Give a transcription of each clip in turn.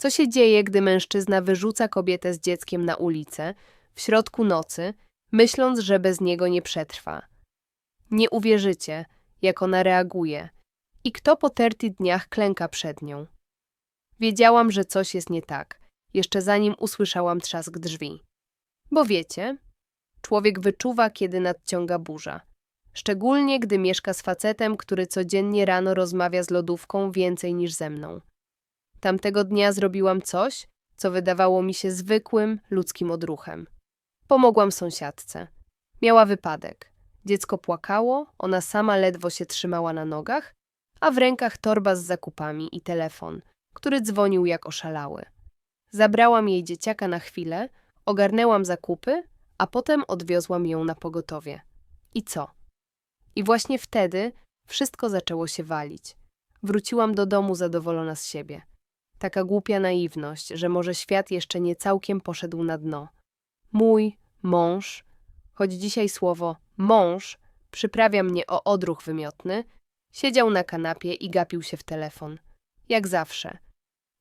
Co się dzieje, gdy mężczyzna wyrzuca kobietę z dzieckiem na ulicę w środku nocy, myśląc, że bez niego nie przetrwa? Nie uwierzycie, jak ona reaguje i kto po terty dniach klęka przed nią. Wiedziałam, że coś jest nie tak, jeszcze zanim usłyszałam trzask drzwi. Bo wiecie, człowiek wyczuwa, kiedy nadciąga burza. Szczególnie, gdy mieszka z facetem, który codziennie rano rozmawia z lodówką więcej niż ze mną. Tamtego dnia zrobiłam coś, co wydawało mi się zwykłym, ludzkim odruchem. Pomogłam sąsiadce. Miała wypadek. Dziecko płakało, ona sama ledwo się trzymała na nogach, a w rękach torba z zakupami i telefon, który dzwonił jak oszalały. Zabrałam jej dzieciaka na chwilę, ogarnęłam zakupy, a potem odwiozłam ją na pogotowie. I co? I właśnie wtedy wszystko zaczęło się walić. Wróciłam do domu zadowolona z siebie. Taka głupia naiwność, że może świat jeszcze nie całkiem poszedł na dno. Mój mąż, choć dzisiaj słowo mąż przyprawia mnie o odruch wymiotny, siedział na kanapie i gapił się w telefon. Jak zawsze.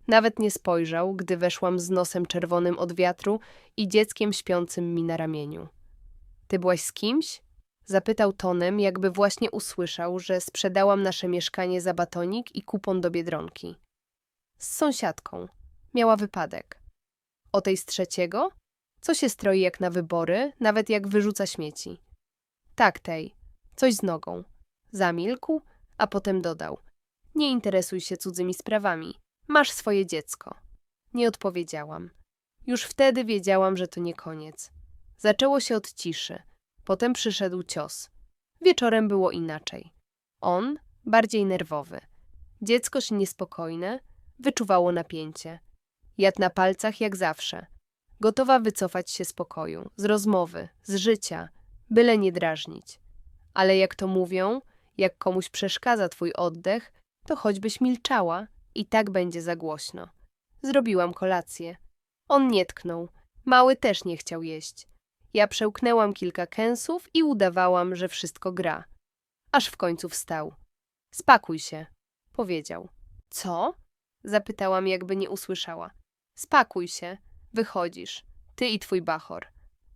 Nawet nie spojrzał, gdy weszłam z nosem czerwonym od wiatru i dzieckiem śpiącym mi na ramieniu. Ty byłaś z kimś? Zapytał tonem, jakby właśnie usłyszał, że sprzedałam nasze mieszkanie za batonik i kupon do biedronki. Z sąsiadką. Miała wypadek. O tej z trzeciego? Co się stroi jak na wybory, nawet jak wyrzuca śmieci. Tak, tej. Coś z nogą. Zamilkł, a potem dodał. Nie interesuj się cudzymi sprawami. Masz swoje dziecko. Nie odpowiedziałam. Już wtedy wiedziałam, że to nie koniec. Zaczęło się od ciszy. Potem przyszedł cios. Wieczorem było inaczej. On bardziej nerwowy. Dziecko się niespokojne, wyczuwało napięcie. Jadł na palcach jak zawsze. Gotowa wycofać się z pokoju, z rozmowy, z życia, byle nie drażnić. Ale jak to mówią, jak komuś przeszkadza twój oddech, to choćbyś milczała, i tak będzie za głośno. Zrobiłam kolację. On nie tknął. Mały też nie chciał jeść. Ja przełknęłam kilka kęsów i udawałam, że wszystko gra. Aż w końcu wstał. Spakuj się, powiedział. Co? Zapytałam, jakby nie usłyszała. Spakuj się, wychodzisz. Ty i twój bachor.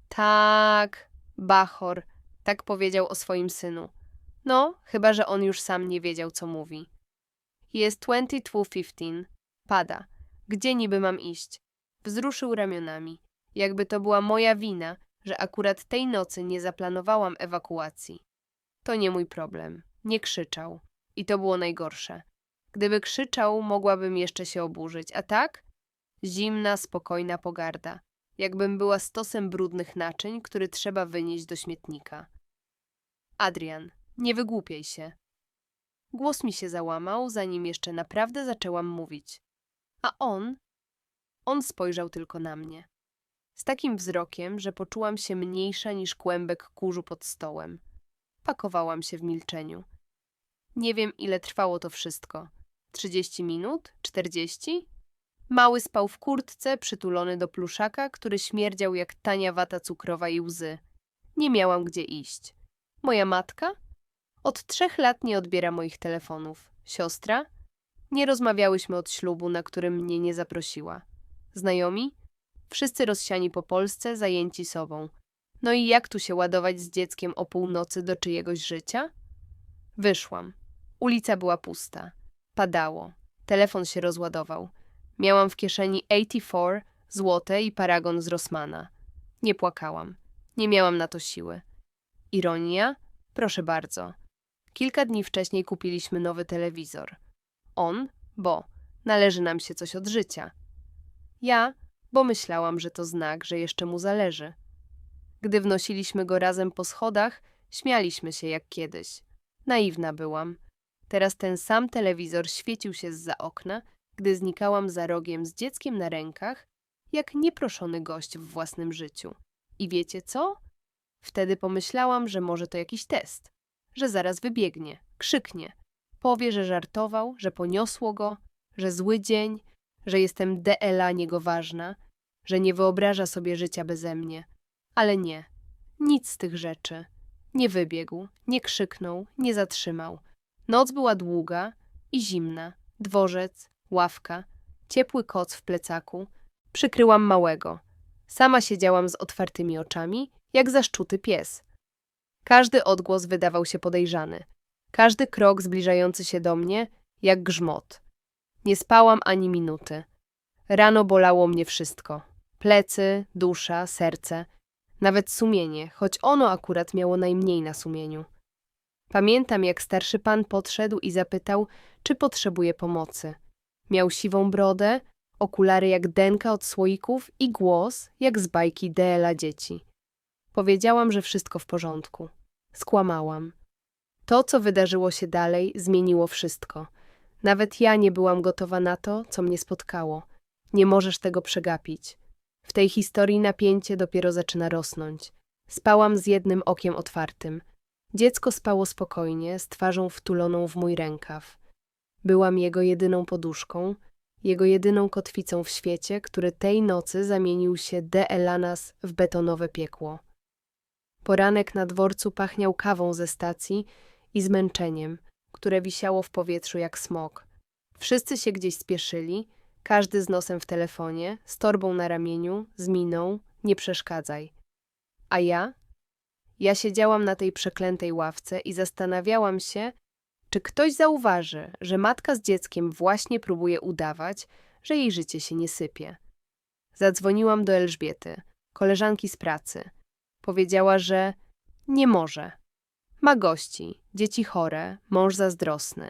Tak, bachor, tak powiedział o swoim synu. No, chyba że on już sam nie wiedział, co mówi. Jest 22.15. Pada. Gdzie niby mam iść? Wzruszył ramionami. Jakby to była moja wina, że akurat tej nocy nie zaplanowałam ewakuacji. To nie mój problem. Nie krzyczał. I to było najgorsze. Gdyby krzyczał, mogłabym jeszcze się oburzyć, a tak? Zimna, spokojna pogarda. Jakbym była stosem brudnych naczyń, który trzeba wynieść do śmietnika. Adrian, nie wygłupiaj się. Głos mi się załamał, zanim jeszcze naprawdę zaczęłam mówić. A on? On spojrzał tylko na mnie. Z takim wzrokiem, że poczułam się mniejsza niż kłębek kurzu pod stołem. Pakowałam się w milczeniu. Nie wiem, ile trwało to wszystko. Trzydzieści minut? Czterdzieści? Mały spał w kurtce, przytulony do pluszaka, który śmierdział jak tania wata cukrowa i łzy. Nie miałam gdzie iść. Moja matka? Od trzech lat nie odbiera moich telefonów. Siostra? Nie rozmawiałyśmy od ślubu, na którym mnie nie zaprosiła. Znajomi? Wszyscy rozsiani po Polsce, zajęci sobą. No i jak tu się ładować z dzieckiem o północy do czyjegoś życia? Wyszłam. Ulica była pusta. Padało. Telefon się rozładował. Miałam w kieszeni 84, złote i paragon z Rossmana. Nie płakałam. Nie miałam na to siły. Ironia? Proszę bardzo. Kilka dni wcześniej kupiliśmy nowy telewizor. On, bo należy nam się coś od życia. Ja, bo myślałam, że to znak, że jeszcze mu zależy. Gdy wnosiliśmy go razem po schodach, śmialiśmy się jak kiedyś. Naiwna byłam. Teraz ten sam telewizor świecił się zza okna, gdy znikałam za rogiem z dzieckiem na rękach, jak nieproszony gość w własnym życiu. I wiecie co? Wtedy pomyślałam, że może to jakiś test że zaraz wybiegnie, krzyknie. Powie, że żartował, że poniosło go, że zły dzień, że jestem DLA niego ważna, że nie wyobraża sobie życia beze mnie. Ale nie, nic z tych rzeczy. Nie wybiegł, nie krzyknął, nie zatrzymał. Noc była długa i zimna, dworzec, ławka, ciepły koc w plecaku. Przykryłam małego. Sama siedziałam z otwartymi oczami, jak zaszczuty pies. Każdy odgłos wydawał się podejrzany. Każdy krok zbliżający się do mnie, jak grzmot. Nie spałam ani minuty. Rano bolało mnie wszystko. Plecy, dusza, serce, nawet sumienie, choć ono akurat miało najmniej na sumieniu. Pamiętam, jak starszy pan podszedł i zapytał, czy potrzebuje pomocy. Miał siwą brodę, okulary jak denka od słoików i głos jak z bajki Deela dzieci. Powiedziałam, że wszystko w porządku. Skłamałam. To, co wydarzyło się dalej, zmieniło wszystko. Nawet ja nie byłam gotowa na to, co mnie spotkało. Nie możesz tego przegapić. W tej historii napięcie dopiero zaczyna rosnąć. Spałam z jednym okiem otwartym. Dziecko spało spokojnie, z twarzą wtuloną w mój rękaw. Byłam jego jedyną poduszką, jego jedyną kotwicą w świecie, który tej nocy zamienił się de Elanas w betonowe piekło. Poranek na dworcu pachniał kawą ze stacji i zmęczeniem, które wisiało w powietrzu jak smok. Wszyscy się gdzieś spieszyli, każdy z nosem w telefonie, z torbą na ramieniu, z miną, nie przeszkadzaj. A ja? Ja siedziałam na tej przeklętej ławce i zastanawiałam się, czy ktoś zauważy, że matka z dzieckiem właśnie próbuje udawać, że jej życie się nie sypie. Zadzwoniłam do Elżbiety, koleżanki z pracy. Powiedziała, że nie może. Ma gości, dzieci chore, mąż zazdrosny.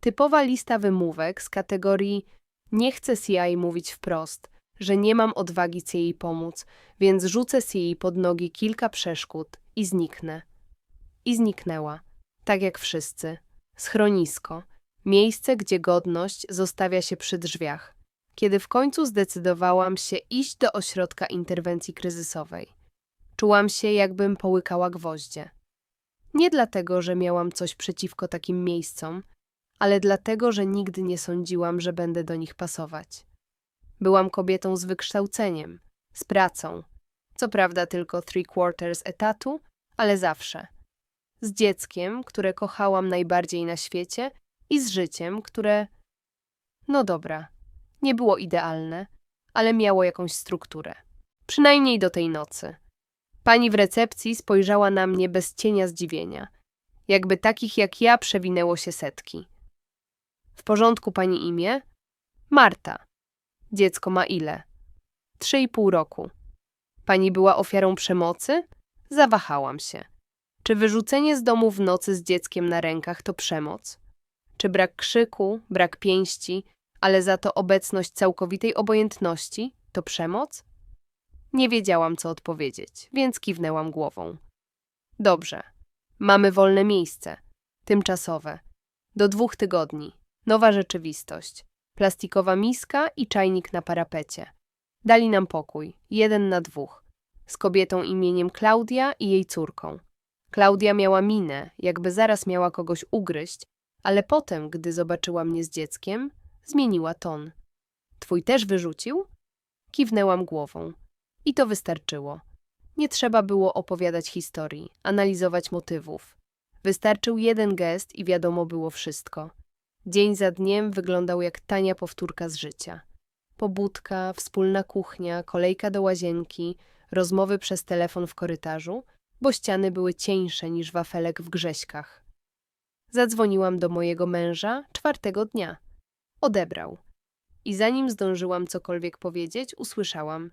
Typowa lista wymówek z kategorii nie chcę CIA mówić wprost, że nie mam odwagi jej pomóc, więc rzucę jej pod nogi kilka przeszkód i zniknę. I zniknęła, tak jak wszyscy. Schronisko, miejsce, gdzie godność zostawia się przy drzwiach. Kiedy w końcu zdecydowałam się iść do ośrodka interwencji kryzysowej, czułam się, jakbym połykała gwoździe. Nie dlatego, że miałam coś przeciwko takim miejscom, ale dlatego, że nigdy nie sądziłam, że będę do nich pasować. Byłam kobietą z wykształceniem, z pracą, co prawda tylko three quarters etatu, ale zawsze. Z dzieckiem, które kochałam najbardziej na świecie i z życiem, które. No dobra, nie było idealne, ale miało jakąś strukturę. Przynajmniej do tej nocy. Pani w recepcji spojrzała na mnie bez cienia zdziwienia, jakby takich jak ja przewinęło się setki. W porządku pani imię? Marta. Dziecko ma ile? Trzy i pół roku. Pani była ofiarą przemocy? Zawahałam się. Czy wyrzucenie z domu w nocy z dzieckiem na rękach to przemoc? Czy brak krzyku, brak pięści, ale za to obecność całkowitej obojętności to przemoc? Nie wiedziałam, co odpowiedzieć, więc kiwnęłam głową. Dobrze. Mamy wolne miejsce. Tymczasowe. Do dwóch tygodni. Nowa rzeczywistość. Plastikowa miska i czajnik na parapecie. Dali nam pokój, jeden na dwóch, z kobietą imieniem Klaudia i jej córką. Klaudia miała minę, jakby zaraz miała kogoś ugryźć, ale potem, gdy zobaczyła mnie z dzieckiem, zmieniła ton. Twój też wyrzucił? Kiwnęłam głową. I to wystarczyło. Nie trzeba było opowiadać historii, analizować motywów. Wystarczył jeden gest i wiadomo było wszystko. Dzień za dniem wyglądał jak tania powtórka z życia. Pobudka, wspólna kuchnia, kolejka do łazienki, rozmowy przez telefon w korytarzu, bo ściany były cieńsze niż wafelek w grześkach. Zadzwoniłam do mojego męża czwartego dnia. Odebrał. I zanim zdążyłam cokolwiek powiedzieć, usłyszałam: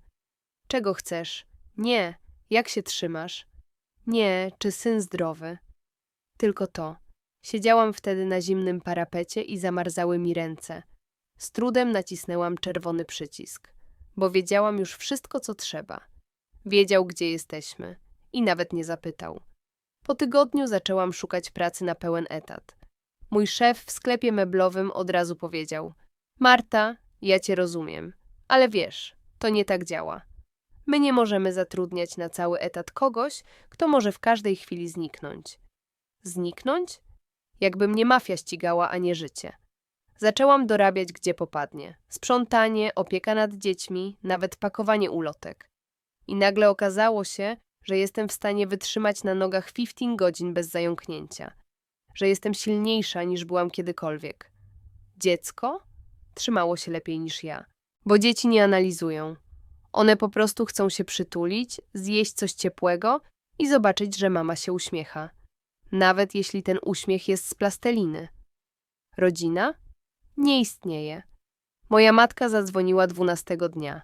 Czego chcesz? Nie. Jak się trzymasz? Nie. Czy syn zdrowy? Tylko to. Siedziałam wtedy na zimnym parapecie i zamarzały mi ręce. Z trudem nacisnęłam czerwony przycisk, bo wiedziałam już wszystko, co trzeba. Wiedział, gdzie jesteśmy i nawet nie zapytał. Po tygodniu zaczęłam szukać pracy na pełen etat. Mój szef w sklepie meblowym od razu powiedział: Marta, ja cię rozumiem, ale wiesz, to nie tak działa. My nie możemy zatrudniać na cały etat kogoś, kto może w każdej chwili zniknąć. Zniknąć? Jakby mnie mafia ścigała, a nie życie. Zaczęłam dorabiać, gdzie popadnie. Sprzątanie, opieka nad dziećmi, nawet pakowanie ulotek. I nagle okazało się, że jestem w stanie wytrzymać na nogach 15 godzin bez zająknięcia. Że jestem silniejsza niż byłam kiedykolwiek. Dziecko? trzymało się lepiej niż ja. Bo dzieci nie analizują. One po prostu chcą się przytulić, zjeść coś ciepłego i zobaczyć, że mama się uśmiecha. Nawet jeśli ten uśmiech jest z plasteliny. Rodzina? Nie istnieje. Moja matka zadzwoniła dwunastego dnia.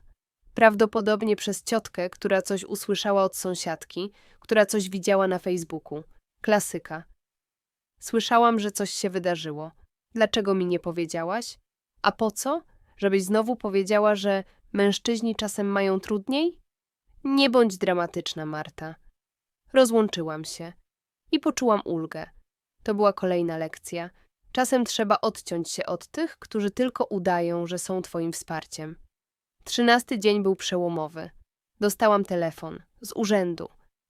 Prawdopodobnie przez ciotkę, która coś usłyszała od sąsiadki, która coś widziała na Facebooku. Klasyka. Słyszałam, że coś się wydarzyło. Dlaczego mi nie powiedziałaś? A po co? Żebyś znowu powiedziała, że mężczyźni czasem mają trudniej? Nie bądź dramatyczna, Marta. Rozłączyłam się i poczułam ulgę. To była kolejna lekcja. Czasem trzeba odciąć się od tych, którzy tylko udają, że są twoim wsparciem. Trzynasty dzień był przełomowy. Dostałam telefon z urzędu,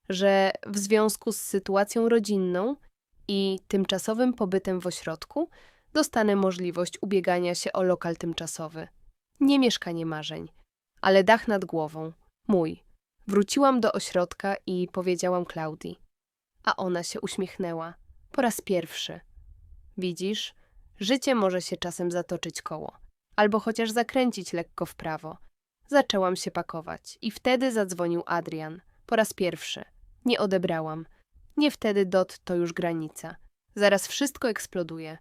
że w związku z sytuacją rodzinną i tymczasowym pobytem w ośrodku dostanę możliwość ubiegania się o lokal tymczasowy. Nie mieszkanie marzeń, ale dach nad głową. Mój. Wróciłam do ośrodka i powiedziałam Klaudii. A ona się uśmiechnęła. Po raz pierwszy. Widzisz, życie może się czasem zatoczyć koło, albo chociaż zakręcić lekko w prawo. Zaczęłam się pakować i wtedy zadzwonił Adrian. Po raz pierwszy. Nie odebrałam. Nie wtedy dot to już granica. Zaraz wszystko eksploduje.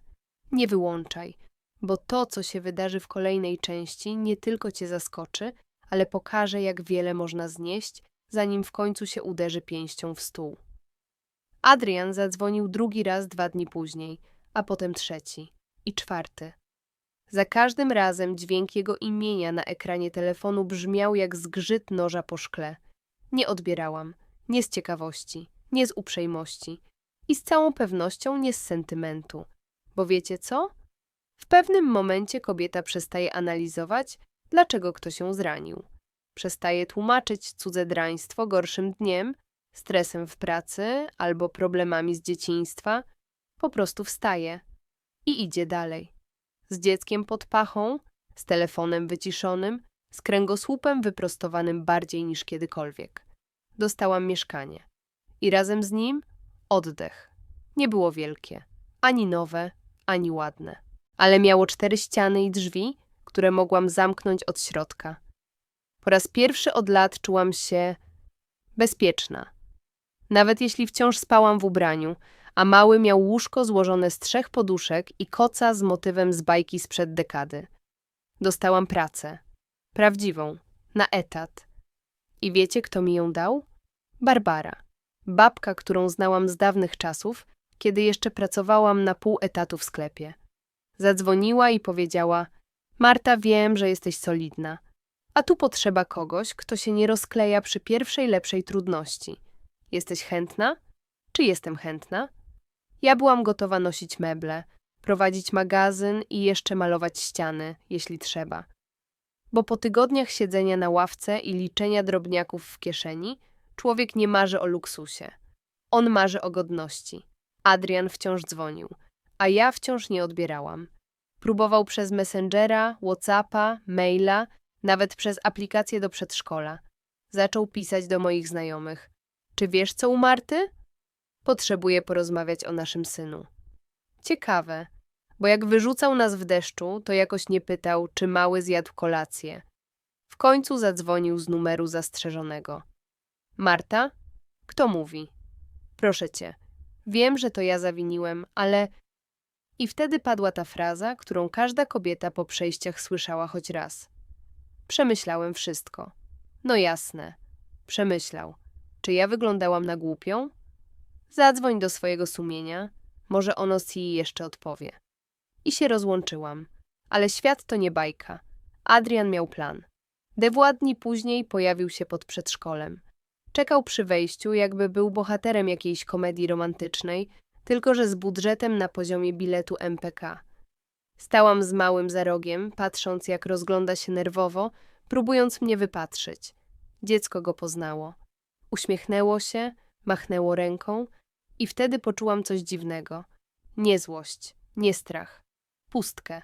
Nie wyłączaj, bo to, co się wydarzy w kolejnej części, nie tylko cię zaskoczy, ale pokaże, jak wiele można znieść, zanim w końcu się uderzy pięścią w stół. Adrian zadzwonił drugi raz dwa dni później, a potem trzeci i czwarty. Za każdym razem dźwięk jego imienia na ekranie telefonu brzmiał jak zgrzyt noża po szkle. Nie odbierałam, nie z ciekawości, nie z uprzejmości i z całą pewnością nie z sentymentu. Bo wiecie co? W pewnym momencie kobieta przestaje analizować, dlaczego ktoś ją zranił. Przestaje tłumaczyć cudze draństwo gorszym dniem, stresem w pracy albo problemami z dzieciństwa. Po prostu wstaje i idzie dalej. Z dzieckiem pod pachą, z telefonem wyciszonym, z kręgosłupem wyprostowanym bardziej niż kiedykolwiek. Dostałam mieszkanie. I razem z nim oddech. Nie było wielkie, ani nowe, ani ładne. Ale miało cztery ściany i drzwi, które mogłam zamknąć od środka. Po raz pierwszy od lat czułam się bezpieczna. Nawet jeśli wciąż spałam w ubraniu, a mały miał łóżko złożone z trzech poduszek i koca z motywem z bajki sprzed dekady. Dostałam pracę. Prawdziwą. Na etat. I wiecie, kto mi ją dał? Barbara. Babka, którą znałam z dawnych czasów, kiedy jeszcze pracowałam na pół etatu w sklepie. Zadzwoniła i powiedziała: Marta, wiem, że jesteś solidna, a tu potrzeba kogoś, kto się nie rozkleja przy pierwszej lepszej trudności. Jesteś chętna? Czy jestem chętna? Ja byłam gotowa nosić meble, prowadzić magazyn i jeszcze malować ściany, jeśli trzeba. Bo po tygodniach siedzenia na ławce i liczenia drobniaków w kieszeni, człowiek nie marzy o luksusie. On marzy o godności. Adrian wciąż dzwonił, a ja wciąż nie odbierałam. Próbował przez Messengera, Whatsappa, maila, nawet przez aplikację do przedszkola. Zaczął pisać do moich znajomych. Czy wiesz, co u Marty? Potrzebuję porozmawiać o naszym synu. Ciekawe, bo jak wyrzucał nas w deszczu, to jakoś nie pytał, czy mały zjadł kolację. W końcu zadzwonił z numeru zastrzeżonego. Marta? Kto mówi? Proszę cię, wiem, że to ja zawiniłem, ale. I wtedy padła ta fraza, którą każda kobieta po przejściach słyszała choć raz. Przemyślałem wszystko. No jasne. Przemyślał. Czy ja wyglądałam na głupią? Zadzwoń do swojego sumienia, może ono ci jeszcze odpowie. I się rozłączyłam. Ale świat to nie bajka. Adrian miał plan. Dwa dni później pojawił się pod przedszkolem. Czekał przy wejściu, jakby był bohaterem jakiejś komedii romantycznej, tylko że z budżetem na poziomie biletu MPK. Stałam z małym za rogiem, patrząc jak rozgląda się nerwowo, próbując mnie wypatrzyć. Dziecko go poznało. Uśmiechnęło się, machnęło ręką i wtedy poczułam coś dziwnego. Nie złość, nie strach, pustkę.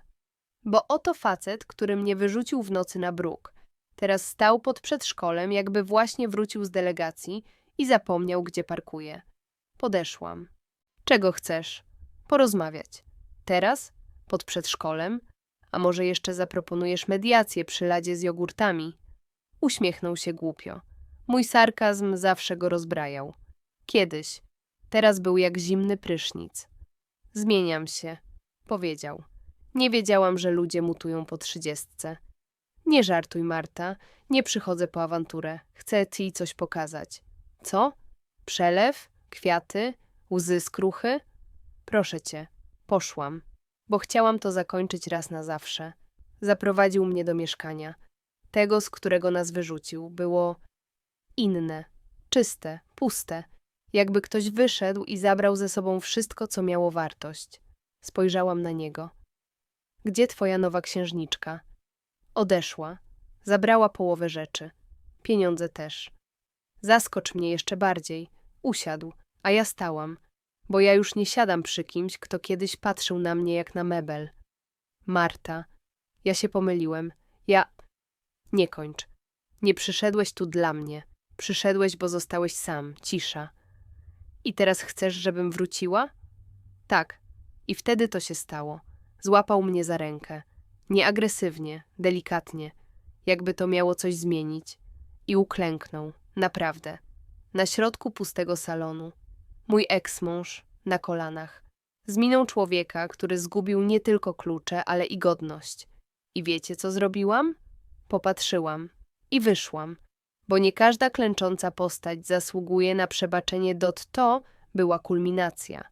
Bo oto facet, który mnie wyrzucił w nocy na bruk. Teraz stał pod przedszkolem, jakby właśnie wrócił z delegacji i zapomniał, gdzie parkuje. Podeszłam. Czego chcesz? Porozmawiać. Teraz? Pod przedszkolem? A może jeszcze zaproponujesz mediację przy ladzie z jogurtami? Uśmiechnął się głupio. Mój sarkazm zawsze go rozbrajał. Kiedyś. Teraz był jak zimny prysznic. Zmieniam się, powiedział. Nie wiedziałam, że ludzie mutują po trzydziestce. Nie żartuj, Marta. Nie przychodzę po awanturę. Chcę ci coś pokazać. Co? Przelew? Kwiaty? Łzy skruchy? Proszę cię. Poszłam, bo chciałam to zakończyć raz na zawsze. Zaprowadził mnie do mieszkania. Tego, z którego nas wyrzucił, było inne, czyste, puste, jakby ktoś wyszedł i zabrał ze sobą wszystko, co miało wartość. Spojrzałam na niego. Gdzie twoja nowa księżniczka? Odeszła. Zabrała połowę rzeczy. Pieniądze też. Zaskocz mnie jeszcze bardziej. Usiadł, a ja stałam, bo ja już nie siadam przy kimś, kto kiedyś patrzył na mnie jak na mebel. Marta. Ja się pomyliłem. Ja... Nie kończ. Nie przyszedłeś tu dla mnie. Przyszedłeś, bo zostałeś sam. Cisza. I teraz chcesz, żebym wróciła? Tak. I wtedy to się stało. Złapał mnie za rękę. Nieagresywnie, delikatnie, jakby to miało coś zmienić. I uklęknął, naprawdę. Na środku pustego salonu. Mój eksmąż, na kolanach. Z miną człowieka, który zgubił nie tylko klucze, ale i godność. I wiecie, co zrobiłam? Popatrzyłam i wyszłam, bo nie każda klęcząca postać zasługuje na przebaczenie dot to była kulminacja.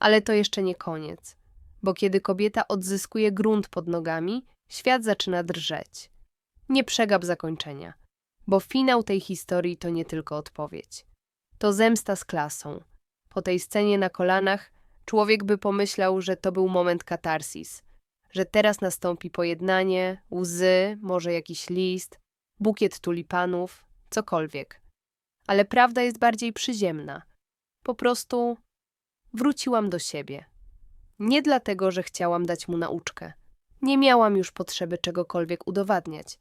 Ale to jeszcze nie koniec, bo kiedy kobieta odzyskuje grunt pod nogami, świat zaczyna drżeć. Nie przegap zakończenia, bo finał tej historii to nie tylko odpowiedź. To zemsta z klasą. Po tej scenie na kolanach człowiek by pomyślał, że to był moment katarsis, że teraz nastąpi pojednanie, łzy, może jakiś list, bukiet tulipanów, cokolwiek. Ale prawda jest bardziej przyziemna. Po prostu wróciłam do siebie. Nie dlatego, że chciałam dać mu nauczkę. Nie miałam już potrzeby czegokolwiek udowadniać.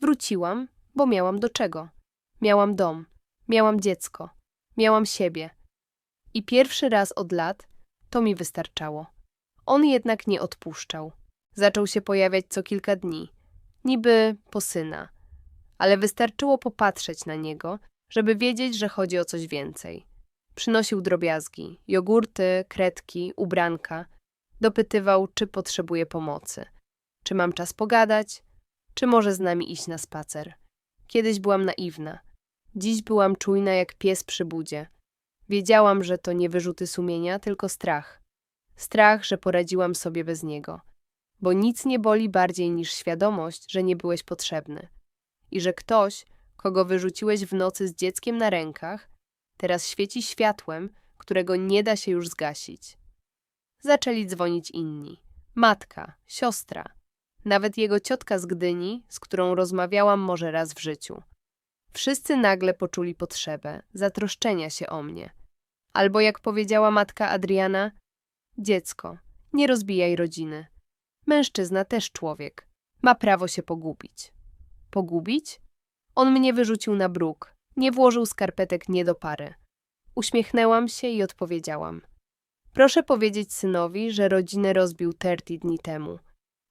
Wróciłam, bo miałam do czego. Miałam dom, miałam dziecko, miałam siebie. I pierwszy raz od lat to mi wystarczało. On jednak nie odpuszczał. Zaczął się pojawiać co kilka dni, niby po syna, ale wystarczyło popatrzeć na niego, żeby wiedzieć, że chodzi o coś więcej. Przynosił drobiazgi, jogurty, kredki, ubranka. Dopytywał, czy potrzebuje pomocy. Czy mam czas pogadać? Czy może z nami iść na spacer? Kiedyś byłam naiwna. Dziś byłam czujna jak pies przy budzie. Wiedziałam, że to nie wyrzuty sumienia, tylko strach. Strach, że poradziłam sobie bez niego. Bo nic nie boli bardziej niż świadomość, że nie byłeś potrzebny. I że ktoś, kogo wyrzuciłeś w nocy z dzieckiem na rękach, teraz świeci światłem, którego nie da się już zgasić. Zaczęli dzwonić inni. Matka, siostra, nawet jego ciotka z Gdyni, z którą rozmawiałam może raz w życiu. Wszyscy nagle poczuli potrzebę zatroszczenia się o mnie. Albo jak powiedziała matka Adriana, dziecko, nie rozbijaj rodziny. Mężczyzna też człowiek. Ma prawo się pogubić. Pogubić? On mnie wyrzucił na bruk. Nie włożył skarpetek nie do pary. Uśmiechnęłam się i odpowiedziałam. Proszę powiedzieć synowi, że rodzinę rozbił terti dni temu,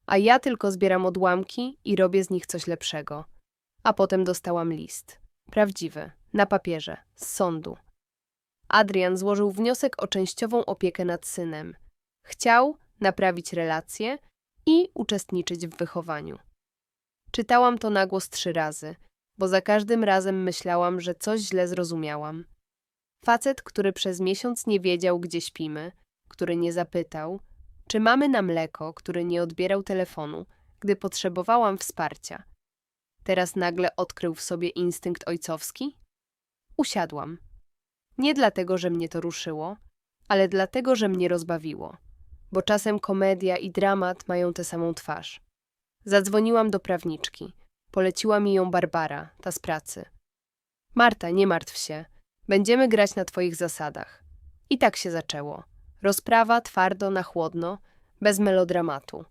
a ja tylko zbieram odłamki i robię z nich coś lepszego. A potem dostałam list. Prawdziwy, na papierze, z sądu. Adrian złożył wniosek o częściową opiekę nad synem. Chciał naprawić relacje i uczestniczyć w wychowaniu. Czytałam to na głos trzy razy, bo za każdym razem myślałam, że coś źle zrozumiałam. Facet, który przez miesiąc nie wiedział, gdzie śpimy, który nie zapytał, czy mamy na mleko, który nie odbierał telefonu, gdy potrzebowałam wsparcia. Teraz nagle odkrył w sobie instynkt ojcowski? Usiadłam. Nie dlatego, że mnie to ruszyło, ale dlatego, że mnie rozbawiło. Bo czasem komedia i dramat mają tę samą twarz. Zadzwoniłam do prawniczki. Poleciła mi ją Barbara, ta z pracy. Marta, nie martw się. Będziemy grać na twoich zasadach. I tak się zaczęło. Rozprawa twardo na chłodno, bez melodramatu.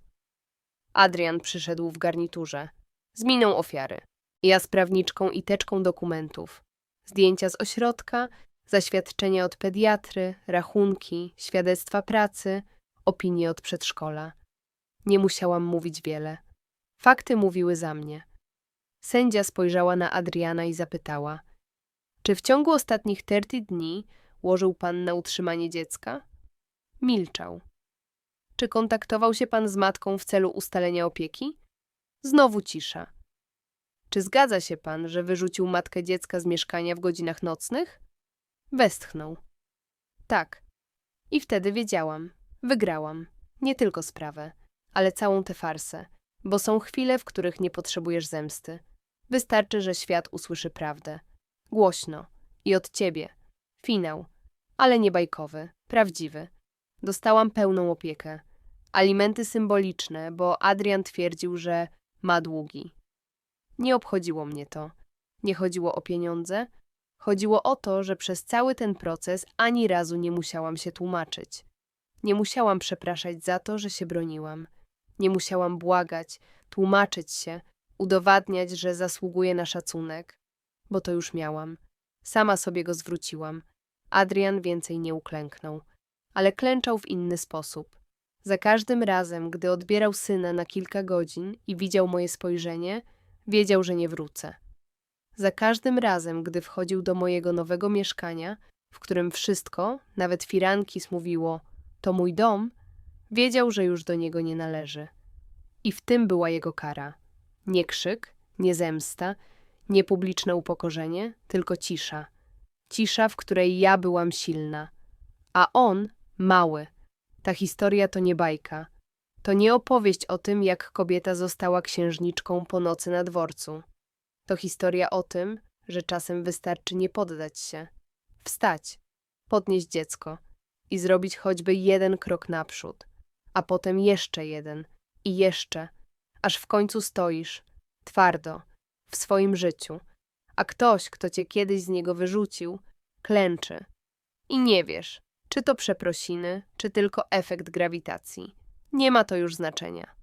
Adrian przyszedł w garniturze, z miną ofiary. Ja z prawniczką i teczką dokumentów. Zdjęcia z ośrodka, zaświadczenia od pediatry, rachunki, świadectwa pracy, opinie od przedszkola. Nie musiałam mówić wiele. Fakty mówiły za mnie. Sędzia spojrzała na Adriana i zapytała: Czy w ciągu ostatnich 30 dni łożył pan na utrzymanie dziecka? Milczał. Czy kontaktował się pan z matką w celu ustalenia opieki? Znowu cisza. Czy zgadza się pan, że wyrzucił matkę dziecka z mieszkania w godzinach nocnych? Westchnął. Tak. I wtedy wiedziałam. Wygrałam. Nie tylko sprawę, ale całą tę farsę. Bo są chwile, w których nie potrzebujesz zemsty. Wystarczy, że świat usłyszy prawdę. Głośno. I od ciebie. Finał. Ale nie bajkowy. Prawdziwy. Dostałam pełną opiekę. Alimenty symboliczne, bo Adrian twierdził, że ma długi. Nie obchodziło mnie to. Nie chodziło o pieniądze. Chodziło o to, że przez cały ten proces ani razu nie musiałam się tłumaczyć. Nie musiałam przepraszać za to, że się broniłam. Nie musiałam błagać, tłumaczyć się, udowadniać, że zasługuję na szacunek, bo to już miałam. Sama sobie go zwróciłam. Adrian więcej nie uklęknął, ale klęczał w inny sposób. Za każdym razem, gdy odbierał syna na kilka godzin i widział moje spojrzenie, wiedział, że nie wrócę. Za każdym razem, gdy wchodził do mojego nowego mieszkania, w którym wszystko, nawet firankis mówiło, to mój dom, wiedział, że już do niego nie należy. I w tym była jego kara. Nie krzyk, nie zemsta, nie publiczne upokorzenie, tylko cisza. Cisza, w której ja byłam silna, a on mały. Ta historia to nie bajka. To nie opowieść o tym, jak kobieta została księżniczką po nocy na dworcu. To historia o tym, że czasem wystarczy nie poddać się, wstać, podnieść dziecko i zrobić choćby jeden krok naprzód, a potem jeszcze jeden i jeszcze, aż w końcu stoisz, twardo, w swoim życiu, a ktoś, kto cię kiedyś z niego wyrzucił, klęczy. I nie wiesz, czy to przeprosiny, czy tylko efekt grawitacji. Nie ma to już znaczenia.